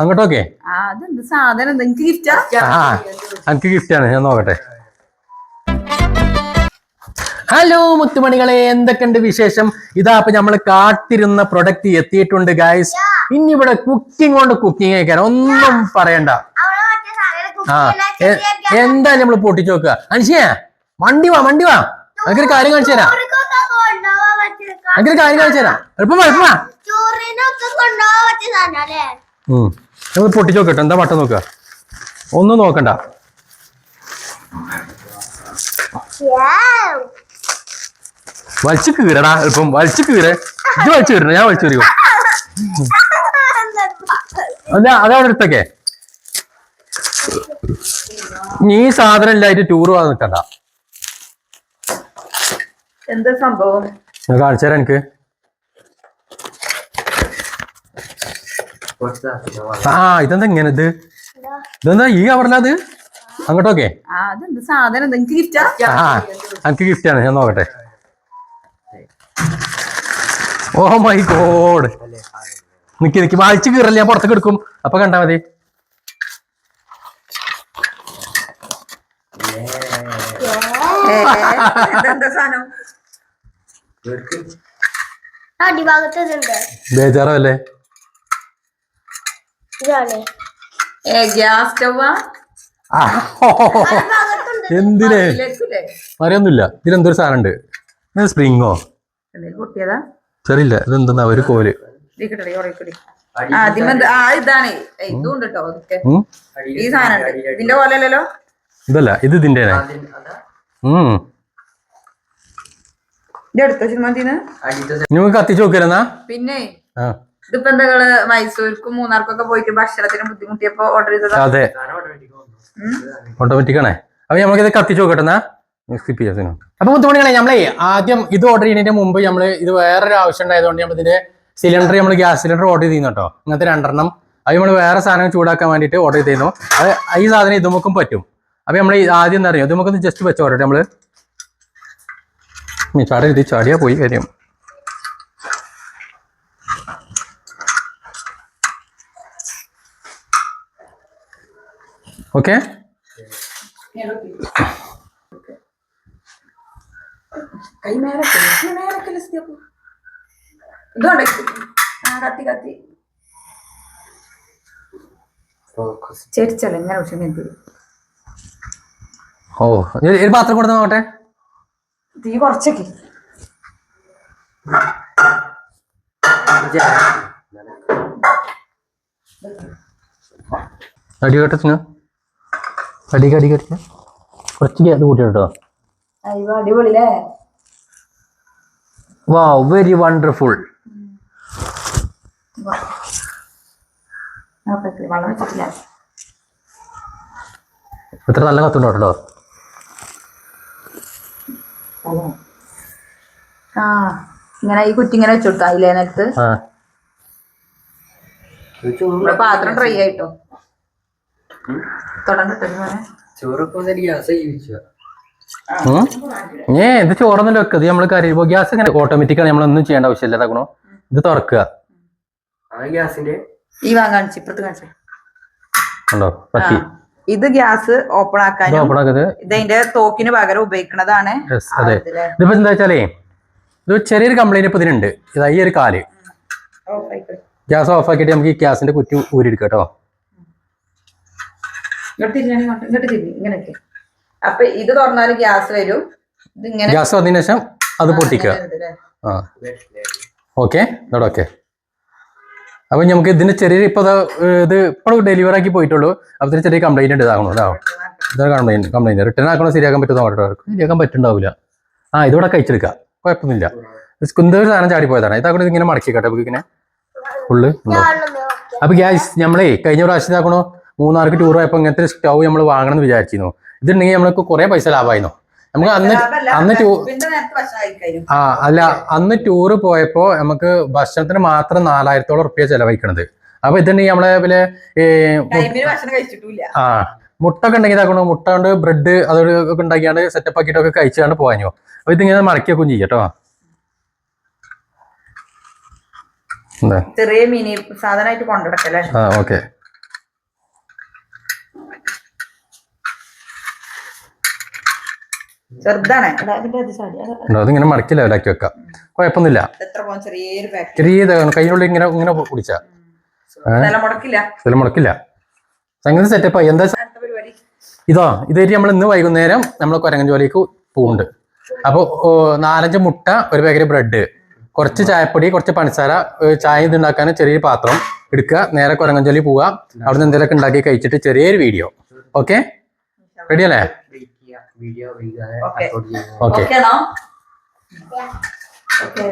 അങ്ങോട്ടോക്കെ? എനിക്ക് ഗിഫ്റ്റ് സാധനം? എനിക്ക് ഗിഫ്റ്റാണ് ഞാൻ നോക്കട്ടെ. ഹലോ മുത്തുമണികളെ എന്തൊക്കെയുണ്ട് വിശേഷം? ഇതാ അപ്പൊ നമ്മൾ കാത്തിരുന്ന പ്രൊഡക്റ്റ് എത്തിയിട്ടുണ്ട് ഗായ്സ് ഇനി ഇവിടെ കുക്കിംഗ് കൊണ്ട് കുക്കിംഗ് കഴിക്കാൻ ഒന്നും പറയണ്ട. അവൾ മറ്റേ സാധനം ആ കുക്കിങ്ങിനെ എ- എന്തായാലും നമ്മൾ പൊട്ടിച്ചു നോക്കുക. അനുഷ്യ വണ്ടി വാ വണ്ടി വാ. അങ്ങനെ കാര്യം കാണിച്ചു തരാം. അങ്ങനെ കാര്യം കാണിച്ചു തരാം. എളുപ്പം എളുപ്പം നമ്മൾ പൊട്ടിച്ചു നോക്കട്ടെ എന്താ വട്ടം നോക്കുക? ഒന്നും നോക്കണ്ട. വലിച്ചു കീറടാ എളുപ്പം വലിച്ചു കീറ. ഇത് വലിച്ചു കീറണ? ഞാൻ വലിച്ചു കീറിയോ അല്ല അതവിടെ എടുത്തൊക്കെ. നീ സാധനം ഇല്ലായിട്ട് ടൂർ പോകാൻ നിൽക്കണ്ട. എന്താ സംഭവം? ഞാൻ കാണിച്ചു തരാം എനിക്ക്. ആ ഇതെന്താ ഇങ്ങനെ ഇത്? ഇതെന്താ ഈ കവറിലാ അത്? അങ്ങോട്ടോക്കെ. ആ എനിക്ക് സാധനം ആണ് ഗിഫ്റ്റാ ആ? എനിക്ക് ഗിഫ്റ്റാണ് ഞാൻ നോക്കട്ടെ. ഓ മൈ ഗോഡ് നിക്ക് നിക്ക്. വായിച്ച് കീറല്ലേ ഞാൻ പുറത്തേക്ക് എടുക്കും. അപ്പൊ കണ്ടാ മതി. ബേജാറല്ലേ? ഇതാണ്. ഗ്യാസ് സ്റ്റവാ? എന്തിന്? അറിയൊന്നുമില്ല ഇതിലെന്തൊരു സാധനം ഉണ്ട് സ്പ്രിങ്ങോ ചെറിയില്ല. ഇതെന്താ ഒരു കോൽ? ഇതല്ല ഇത് ഇതിന്റെ നിങ്ങൾ കത്തിച്ച് നോക്കിയിരുന്നാ പിന്നെ ആ. ഇതിപ്പോ എന്താ മൈസൂർക്കും മൈസൂർക്കും മൂന്നാർക്കൊക്കെ പോയിട്ട് ഭക്ഷണത്തിന് ബുദ്ധിമുട്ടിയപ്പോ ഓർഡർ ചെയ്തത്? അതെ. ഓട്ടോമാറ്റിക് ആണേ. അപ്പൊ നമുക്കിത് കത്തിച്ച് നോക്കട്ടെ അപ്പൊ മുത്തുമണികളെ നമ്മളെ ആദ്യം ഇത് ഓർഡർ ചെയ്യുന്നതിന് മുമ്പ് നമ്മൾ ഇത് വേറൊരു ആവശ്യം ഉണ്ടായതുകൊണ്ട് നമ്മൾ ഇതിന്റെ സിലിണ്ടർ നമ്മൾ ഗ്യാസ് സിലിണ്ടർ ഓർഡർ ചെയ്യുന്നു കേട്ടോ. ഇങ്ങനത്തെ രണ്ടെണ്ണം. അത് നമ്മൾ വേറെ സാധനം ചൂടാക്കാൻ വേണ്ടിട്ട് ഓർഡർ ചെയ്തിരുന്നു. അത് ഈ സാധനം ഇതുമൊക്കും പറ്റും. അപ്പൊ നമ്മൾ ആദ്യം എന്താ അറിയോ? ഇതുമൊക്കെ ജസ്റ്റ് വെച്ച് ഓർഡർ നമ്മൾ നീ ചാടി ഇത് ചാടിയാ പോയി കാര്യം. വിളിച്ചു ഓ ഒരു പാത്രം കൊടുത്ത് നോക്കട്ടെ? തീ കുറച്ചൊക്കെ അടി അടി കടി കടിച്ച കുറച്ച് അത് കൂട്ടി കേട്ടോ അടിപൊളിയല്ലേ? വാ വെരി വണ്ടർഫുൾ ഇത്ര നല്ല കത്തുണ്ടോ കേട്ടോ? ആ ഇങ്ങനെ ഈ കുറ്റി ഇങ്ങനെ വെച്ചോട്ടോ അതിലെ നിലത്ത് പാത്രം ഡ്രൈ ആയിട്ടോ. ഏ ഇത് ചോറൊന്നും വെക്കത് നമ്മൾ നമ്മൾ കറി ഗ്യാസ് എങ്ങനെ ഓട്ടോമാറ്റിക് ആണ്. നമ്മളൊന്നും ചെയ്യേണ്ട ആവശ്യമില്ല. തകണോ ഇത് തുറക്കുക. ഉണ്ടോ? പറ്റി. ഇത് ഗ്യാസ് ഓപ്പൺ ആക്കാൻ ആക്കാനും ഓപ്പൺ ആക്കുന്നത് ഇതിന്റെ തോക്കിന് പകരം ഉപയോഗിക്കുന്നതാണ് അതെ. ഇതിപ്പോ എന്താ വെച്ചാലേ ഇത് ചെറിയൊരു കംപ്ലൈന്റ് ഇപ്പൊ ഇതിനുണ്ട്. ഇതാ ഈ ഒരു കാൽ. ഗ്യാസ് ഓഫ് ആക്കിയിട്ട് നമുക്ക് ഈ ഗ്യാസിന്റെ കുറ്റി ഊരിയെടുക്കാം കേട്ടോ. ഇങ്ങോട്ട് തിരിഞ്ഞാണി ഇങ്ങോട്ട് ഇങ്ങോട്ട് തിരിഞ്ഞു ഇങ്ങനെയൊക്കെ. അപ്പൊ ഇത് തുറന്നാൽ ഗ്യാസ് വരും. ഇത് ഇങ്ങനെ ഗ്യാസ് വന്നതിന് ശേഷം അത് പൊട്ടിക്കുക? ആ. ഓക്കെ ഓക്കെ അപ്പൊ നമുക്ക് ഇതിന്റെ ചെറിയ ഇപ്പൊ ഇത് ഇപ്പോൾ ഡെലിവറി ആക്കി പോയിട്ടുള്ളൂ. അപ്പൊ ഇതിന് ചെറിയ കംപ്ലൈന്റ് ഉണ്ട്. ഇതാകണോ? ഇതാണ് കംപ്ലൈന്റ് കംപ്ലൈന്റ് റിട്ടേൺ ആക്കണോ ശരിയാക്കാൻ പറ്റുമോ നോക്കട്ടെ ശരിയാക്കാൻ പറ്റുണ്ടാവില്ല ആ ഇതോടെ കഴിച്ചെടുക്കാം കുഴപ്പമൊന്നുമില്ല. കുന്തൊരു സാധനം ചാടി പോയതാണ് ഇതാക്കണോ ഇങ്ങനെ മടക്കി കേട്ടോ. ഇങ്ങനെ ഫുള്ള് അപ്പൊ ഗ്യാസ് നമ്മളേ കഴിഞ്ഞ പ്രാവശ്യം ഇതാക്കണോ? മൂന്നാർക്ക് ടൂർ പോയപ്പോൾ ഇങ്ങനത്തെ സ്റ്റൗ നമ്മൾ വാങ്ങണം എന്ന് വിചാരിച്ചിരുന്നു. ഇതുണ്ടെങ്കിൽ നമ്മൾക്ക് കുറെ പൈസ ലാഭമായിരുന്നു നമുക്ക് അന്ന് അന്ന് ടൂർ ആ അല്ല അന്ന് ടൂറ് പോയപ്പോൾ നമുക്ക് ഭക്ഷണത്തിന് മാത്രം നാലായിരത്തോളം റുപ്യ ചെലവഴിക്കണത്. അപ്പൊ ഇതുണ്ടെങ്കിൽ നമ്മളെ പിന്നെ ആ മുട്ട ഒക്കെ ഉണ്ടെങ്കിൽ ഇതാക്കണോ. മുട്ട കൊണ്ട് ബ്രെഡ് അതൊക്കെ ഉണ്ടാക്കിയാണ്ട് സെറ്റപ്പ് ആക്കിയിട്ടൊക്കെ കഴിച്ചാണ്ട് പോകാനോ. അപ്പൊ ഇതിങ്ങനെ മറക്കിയൊക്കെ ചെയ്യും കേട്ടോ. ചെറിയ മിനി സാധനമായിട്ട് കൊണ്ടുനടക്കല്ലേ? ആ ഓക്കെ. ചെറുതാണ്? അതിങ്ങനെ മടക്കി ലെവലാക്കി വെക്കാം. കുഴപ്പമൊന്നുമില്ല. ചെറിയ കയ്യിനുള്ളിൽ ഇങ്ങനെ ഇങ്ങനെ പിടിച്ചാ സ്ഥലം മുടക്കില്ല. സംഗതി സെറ്റപ്പ് ആയി എന്താ അടുത്ത പരിപാടി. ഇതോ ഇതായിട്ട് നമ്മൾ ഇന്ന് വൈകുന്നേരം നമ്മൾ കൊരങ്ങൻ ജോലിക്ക് പോകുന്നുണ്ട് അപ്പോൾ നാലഞ്ച് മുട്ട ഒരു പാക്കറ്റ് ബ്രെഡ് കുറച്ച് ചായപ്പൊടി കുറച്ച് പഞ്ചസാര ചായ ഇത് ഉണ്ടാക്കാൻ ചെറിയൊരു പാത്രം എടുക്കുക. നേരെ കൊരങ്ങൻ ജോലി പോവുക. അവിടെ നിന്ന് എന്തെങ്കിലുമൊക്കെ ഉണ്ടാക്കി കഴിച്ചിട്ട് ചെറിയൊരു വീഡിയോ ഓക്കെ റെഡി അല്ലേ വീഡിയോ വൈകാതെ Okay. upload ചെയ്യുന്നു. ഓക്കെ ഓക്കെ ആണോ ഓക്കെ